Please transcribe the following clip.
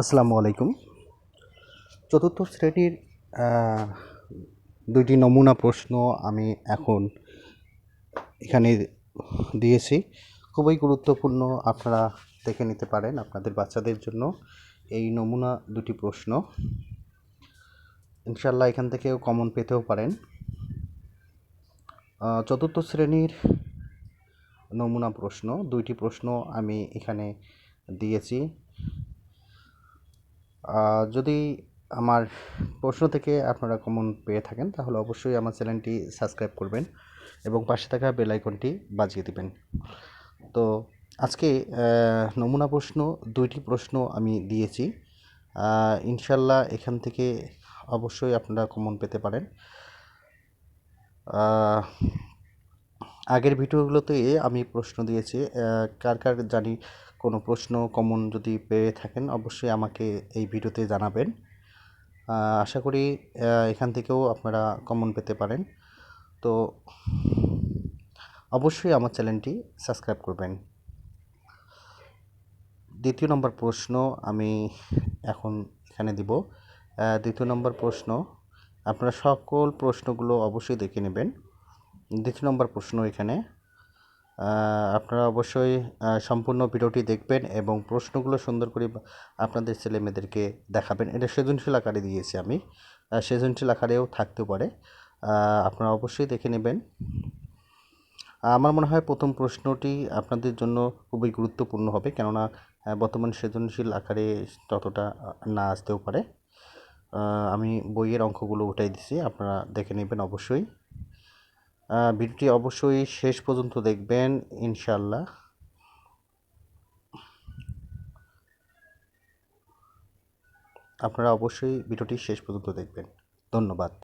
আসসালামু আলাইকুম। চতুর্থ শ্রেণির দুইটি নমুনা প্রশ্ন আমি এখন এখানে দিয়েছি। খুবই গুরুত্বপূর্ণ আপনারা দেখে নিতে পারেন আপনাদের বাচ্চাদের জন্য এই নমুনা দুটি প্রশ্ন। ইনশাল্লাহ এখান থেকেও কমন পেতেও পারেন। চতুর্থ শ্রেণির নমুনা প্রশ্ন, দুইটি প্রশ্ন আমি এখানে দিয়েছি। যদি আমার প্রশ্ন থেকে আপনারা কমন পেয়ে থাকেন, তাহলে অবশ্যই আমার চ্যানেলটি সাবস্ক্রাইব করবেন এবং পাশে থাকা বেল আইকনটি বাজিয়ে দিবেন। তো আজকে নমুনা প্রশ্ন, দুইটি প্রশ্ন আমি দিয়েছি। ইনশাল্লাহ এখান থেকে অবশ্যই আপনারা কমন পেতে পারেন। আগের ভিডিওগুলোতে আমি প্রশ্ন দিয়েছি কার কার জানি কোনো প্রশ্ন কমন যদি পেয়ে থাকেন অবশ্যই আমাকে এই ভিডিওতে জানাবেন। আশা করি এখান থেকেও আপনারা কমন পেতে পারেন। তো অবশ্যই আমার চ্যানেলটি সাবস্ক্রাইব করবেন। দ্বিতীয় নম্বর প্রশ্ন আমি এখন এখানে দিব। দ্বিতীয় নম্বর প্রশ্ন, আপনারা সকল প্রশ্নগুলো অবশ্যই দেখে নেবেন। দ্বিতীয় নম্বর প্রশ্ন এখানে। আপনারা অবশ্যই সম্পূর্ণ ভিডিওটি দেখবেন এবং প্রশ্নগুলো সুন্দর করে আপনাদের ছেলে মেয়েদেরকে দেখাবেন। এটা সৃজনশীল আকারে দিয়েছি আমি। সৃজনশীল আকারেও থাকতে পারে। আপনারা অবশ্যই দেখে নেবেন। আমার মনে হয় প্রথম প্রশ্নটি আপনাদের জন্য খুবই গুরুত্বপূর্ণ হবে, কেননা বর্তমান সৃজনশীল আকারে ততটা না আসতেও পারে। আমি বইয়ের অঙ্কগুলো উঠাই দিছি, আপনারা দেখে নেবেন অবশ্যই। ভিডিওটি অবশ্যই শেষ পর্যন্ত দেখবেন ইনশাল্লাহ আপনারা অবশ্যই ভিডিওটি শেষ পর্যন্ত দেখবেন। ধন্যবাদ।